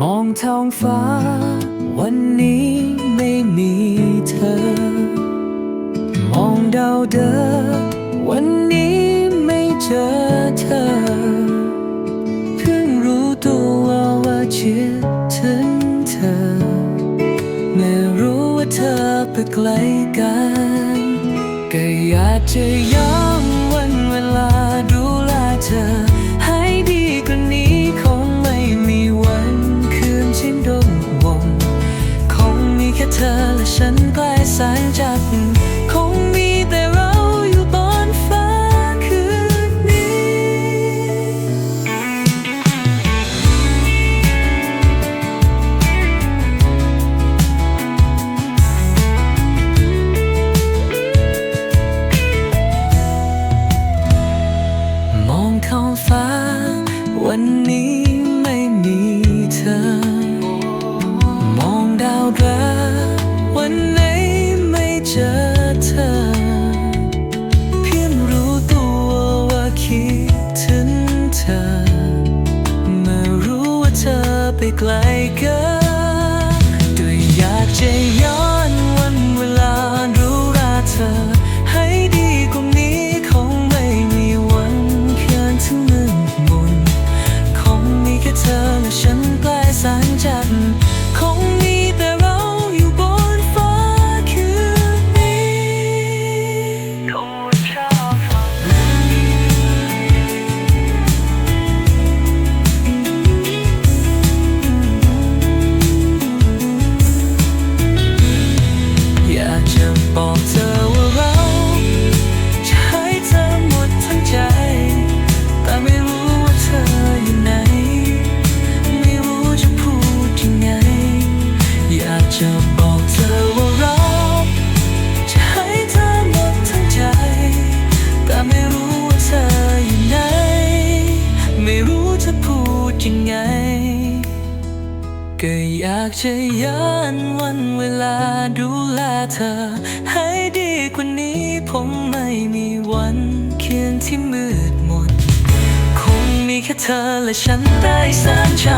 มองท้องฟ้า วันนี้ไม่มีเธอ มองดาวเดอวันนี้ไม่เจอเธอ เพิ่งรู้ตัวว่าคิดถึงเธอ ไม่รู้ว่าเธอไปไกลกันก็อยากจะย้อำวันเวลาดูแลเธอ และฉันใกล้แสงจันท ไปไกลเกิน บอกเธอว่าเราจะให้เธอหมดทั้งใจ แต่ไม่รู้ว่าเธออยู่ไหน ไม่รู้จะพูดยังไง อยากจะบอกเธอว่าเราจะให้เธอหมดทั้งใจ แต่ไม่รู้ว่าเธออยู่ไหน ไม่รู้จะพูดยังไง ก็อยากจะย้อนวันเวลา ดูแลเธอ ให้ดีกว่านี้ผมไม่มีวันคืนที่มืดมน คงมีแค่เธอและฉันได้แสนจำไม่อาจ